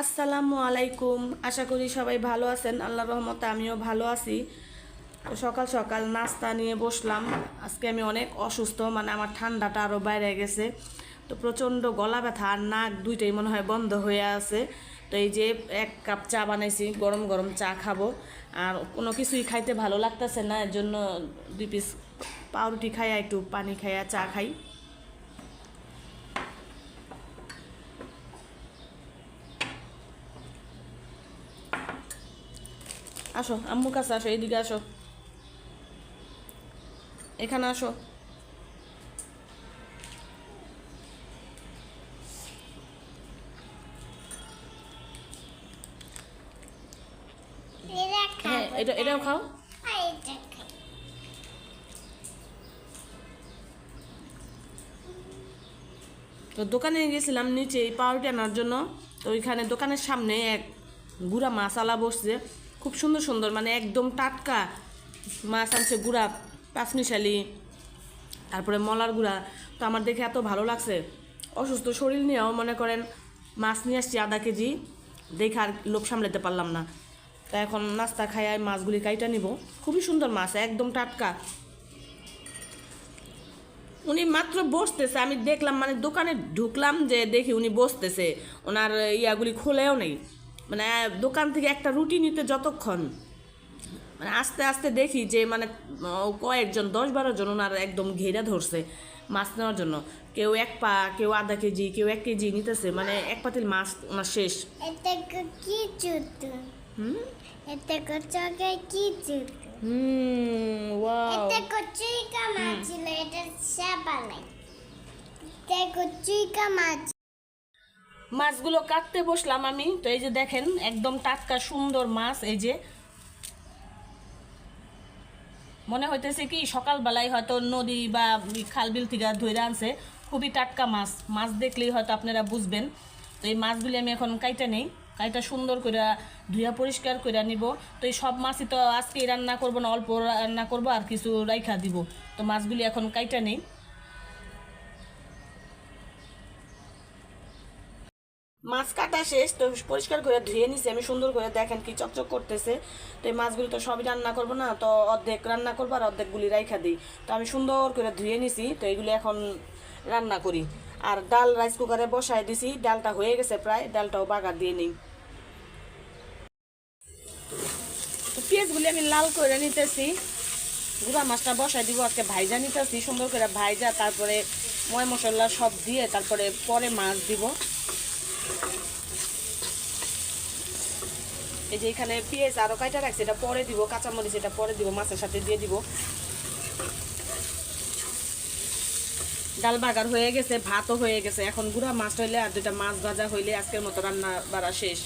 আসসালামু আলাইকুম। আশা করি সবাই ভালো আছেন। আল্লাহ রহমতে আমিও ভালো আছি। সকাল সকাল নাস্তা নিয়ে বসলাম। আজকে আমি অনেক অসুস্থ মানে আমার ঠান্ডাটা আরও বাইরে গেছে। তো প্রচণ্ড গলা ব্যথা আর নাক দুইটাই মনে হয় বন্ধ হয়ে আছে। তো এই যে এক কাপ চা বানাইছি, গরম গরম চা খাব। আর কোনো কিছুই খাইতে ভালো লাগতেছে না, এর জন্য দুই পিস পাউরুটি খাইয়া একটু পানি খাইয়া চা খাই। আসো, আম্মুর কাছে আসো এইদিকে আসো। এখানে আসো। হ্যাঁ এটা এটাও খাও। তো দোকানে গেছিলাম নিচে এই আনার জন্য। তো ওইখানে দোকানের সামনে এক গুড়া মাছালা বসছে। খুব সুন্দর সুন্দর মানে একদম টাটকা মাছ আনছে গুড়া পাঁচমিশালি তারপরে মলার গুঁড়া। তো আমার দেখে এত ভালো লাগছে। অসুস্থ শরীর নিয়েও মনে করেন মাছ নিয়ে আসছি আধা কেজি, দেখে আর লোভ সামলাতে পারলাম না। তা এখন নাস্তা খাই মাছগুলি কাইটা নিব। খুবই সুন্দর মাছ, একদম টাটকা। উনি মাত্র বসতেছে, আমি দেখলাম মানে দোকানে ঢুকলাম যে দেখি উনি বসতেছে। ওনার ইয়াগুলি খোলেও নেই। মানে দোকান থেকে একটা রুটি নিতে যতক্ষণ মানে আস্তে আস্তে দেখি যে মানে কয়েকজন দশ বারো জন ওনার একদম ঘেরা ধরছে মাছ নেওয়ার জন্য। কেউ এক পা কেউ আধা কেজি কেউ এক কেজি নিতেছে মানে এক পাতিল মাছ ওনার শেষ। হুম? মাছগুলো কাটতে বসলাম আমি। তো এই যে দেখেন, একদম টাটকা, সুন্দর মাছ এই যে। মনে হইতেছে কি, সকালবেলায় হয়তো নদী বা খাল বিল থেকে ধরে আনছে। খুবই টাটকা মাছ। মাছ দেখলেই হয়তো আপনারা বুঝবেন। তো এই মাছগুলি আমি এখন কাইটা নেই। কাইটা সুন্দর করে ধুয়া পরিষ্কার করে নিব। তো এই সব মাছই তো আজকেই রান্না করব না, অল্প রান্না করব আর কিছু রাইখা দিব। তো মাছগুলি এখন কাইটা নেই। মাছ কাটা শেষ, তো পরিষ্কার করে ধুয়ে নিছি। আমি সুন্দর করে দেখেন কি চকচক করতেছে। তো এই মাছগুলি তো সবই রান্না করব না, তো অর্ধেক রান্না করব আর অর্ধেকগুলি রাইখা দিই। তো আমি সুন্দর করে ধুয়ে নিছি, তো এগুলি এখন রান্না করি। আর ডাল রাইস কুকারে বসায় দিছি, ডালটা হয়ে গেছে প্রায়, ডালটাও বাগার দিয়ে নিই। পেঁয়াজগুলি আমি লাল করে নিতেছি। গুঁড়া মাছটা বসাই দিব, আজকে ভাইজা নিতেছি। সুন্দর করে ভাইজা, তারপরে ময় মশলা সব দিয়ে তারপরে পরে মাছ দিব। এই যে এখানে পেঁয়াজ আরও কাইটা রাখছি? এটা পরে দিব, কাঁচামরিচ এটা পরে দিব, মাছের সাথে দিয়ে দিব। ডাল বাগার হয়ে গেছে, ভাতও হয়ে গেছে। এখন গুঁড়া মাছ হইলে আর দুটা মাছ ভাজা হইলে আজকের মতো রান্না বাড়া শেষ।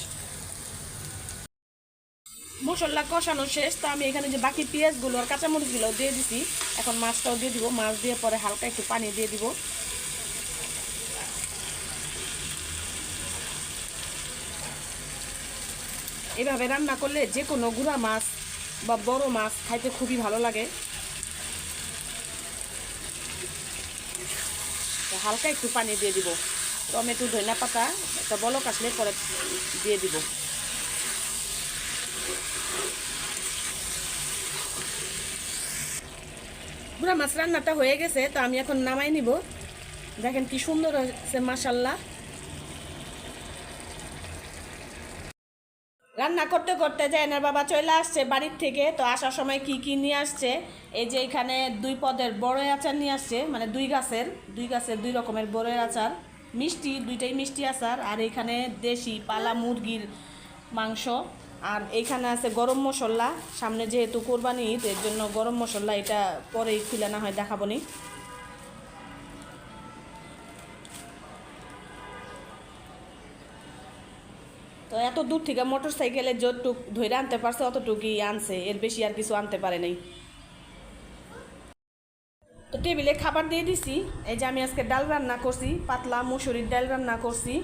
মশলা কষানো শেষ, তো আমি এখানে যে বাকি পেঁয়াজগুলো আর কাঁচামরিচগুলো দিয়ে দিছি, এখন মাছটাও দিয়ে দিব। মাছ দিয়ে পরে হালকা একটু পানি দিয়ে দিব। এভাবে রান্না করলে যে কোনো গুঁড়া মাছ বা বড় মাছ খাইতে খুবই ভালো লাগে। হালকা একটু পানি দিয়ে দিব। টমেটো, ধনিয়া পাতা, একটা বলক আসলে পরে দিয়ে দিব। গুঁড়া মাছ রান্নাটা হয়ে গেছে, তো আমি এখন নামাই নিব। দেখেন কি সুন্দর হয়েছে মাসাল্লাহ রান্না করতে করতে জায়নার বাবা চলে আসছে বাড়ির থেকে, তো আসার সময় কি কি নিয়ে আসছে? এই যে এখানে দুই পদের বড়ই আচার নিয়ে আসছে মানে দুই গাছের দুই গাছের দুই রকমের বড়ের আচার। মিষ্টি, দুইটাই মিষ্টি আচার, আর এখানে দেশি পালা মুরগির মাংস। আর এইখানে আছে গরম মশলা, সামনে যেহেতু কোরবানি ঈদ, এর জন্য গরম মশলা এটা পরেই খুলে না হয় দেখাবো তো এত দূর থেকে মোটর সাইকেলে যতটুক ধরে আনতে পারছে, অতটুকুই আনছে। এর বেশি আর কিছু আনতে পারে নাই। তো টেবিলে খাবার দিয়ে দিছি। এই যে আমি আজকে ডাল রান্না করছি, পাতলা মুসুরির ডাল রান্না করছি।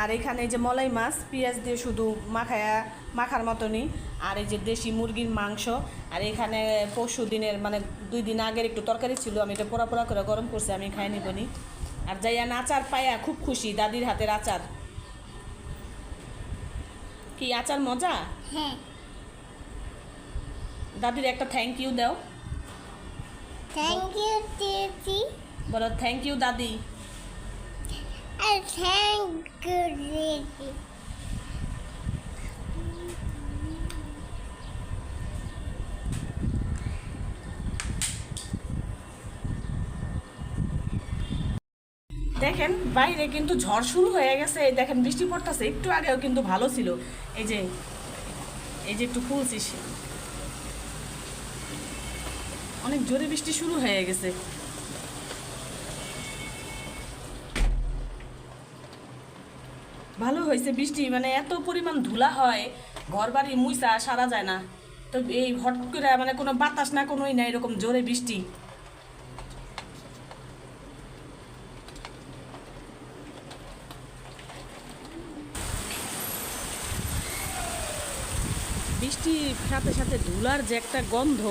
আর এখানে এই যে মলাই মাছ, পেঁয়াজ দিয়ে শুধু মাখায়া, মাখার মতনই। আর এই যে দেশি মুরগির মাংস। আর এখানে পরশু দিনের মানে দুই দিন আগের একটু তরকারি ছিল, আমি এটা পোড়া পোড়া করে গরম করছি, আমি খাই নিবনি আর যাইয়া আচার পাইয়া খুব খুশি, দাদির হাতের আচার। কি আচার মজা? হ্যাঁ। দাদির একটা থ্যাংক ইউ দাও। থ্যাংক ইউ দিদি বলো থ্যাংক ইউ দাদি। থ্যাংক ইউ দিদি দেখেন, বাইরে কিন্তু ঝড় শুরু হয়ে গেছে। দেখেন, বৃষ্টি পড়তেছে, একটু আগেও কিন্তু ভালো ছিল। এই যে এই যে একটু খুলছি অনেক জোরে বৃষ্টি শুরু হয়ে গেছে। ভালো হয়েছে বৃষ্টি মানে এত পরিমাণ ধুলা হয় ঘর বাড়ি মুইসা সারা যায় না। তো এই হট করে মানে কোনো বাতাস না, কোনোই না, এরকম জোরে বৃষ্টি। বৃষ্টির সাথে সাথে ধুলার যে একটা গন্ধ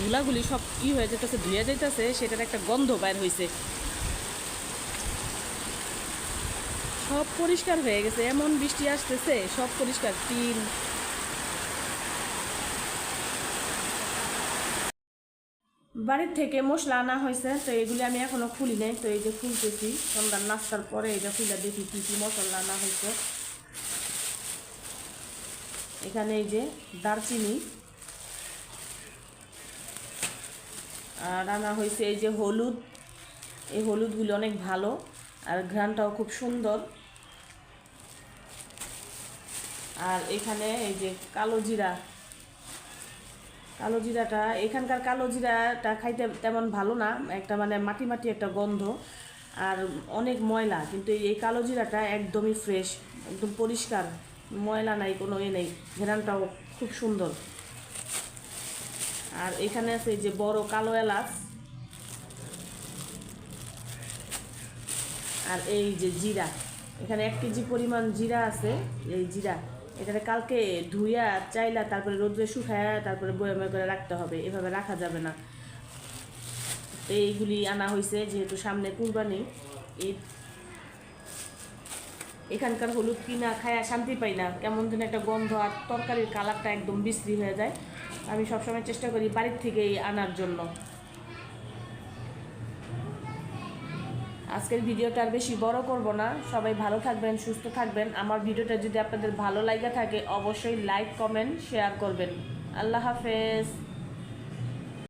ধুলাগুলি সব ই হয়ে যেতেছে ধুয়ে যাইতেছে, সেটার একটা গন্ধ বাইর হয়েছে সব পরিষ্কার হয়ে গেছে, এমন বৃষ্টি আসতেছে, সব পরিষ্কার, টিন। বাড়ির থেকে মশলা আনা হয়েছে, তো এগুলি আমি এখনও খুলি নাই, তো এই যে খুলতেছি, সন্ধ্যার নাস্তার পরে এটা খুলে দেখি কী কী মশলা আনা হয়েছে। এখানে এই যে দারচিনি। আর রান্না হয়েছে এই যে হলুদ। এই হলুদগুলো অনেক ভালো আর ঘ্রাণটাও খুব সুন্দর। আর এখানে এই যে কালো জিরা। কালো জিরাটা, এখানকার কালো জিরাটা খাইতে তেমন ভালো না, একটা মানে মাটি মাটি একটা গন্ধ। আর অনেক ময়লা, কিন্তু এই কালো জিরাটা একদমই ফ্রেশ একদম পরিষ্কার। ময়লা নাই, কোনো এ নেই। ঘেরানটাও খুব সুন্দর। আর এখানে আছে যে বড় কালো এলাচ। আর এই যে জিরা। এখানে এক কেজি পরিমাণ জিরা আছে, এই জিরা। এখানে কালকে ধুইয়া, চাইলা, তারপরে রোদ্রে শুকায়া, তারপরে বয়ামে করে রাখতে হবে। এভাবে রাখা যাবে না। এইগুলি আনা হয়েছে যেহেতু সামনে কুরবানি এই এখানকার হলুদ কিনা খায়া, শান্তি পাই না। কেমন যেন একটা গন্ধ আর তরকারির কালারটা একদম বিশ্রী হয়ে যায়। আমি সবসময় চেষ্টা করি বাড়ির থেকেই আনার জন্য। আজকের ভিডিওটা আর বেশি বড় করব না। সবাই ভালো থাকবেন, সুস্থ থাকবেন। আমার ভিডিওটা যদি আপনাদের ভালো লাগা থাকে, অবশ্যই লাইক কমেন্ট শেয়ার করবেন। আল্লাহ হাফেজ।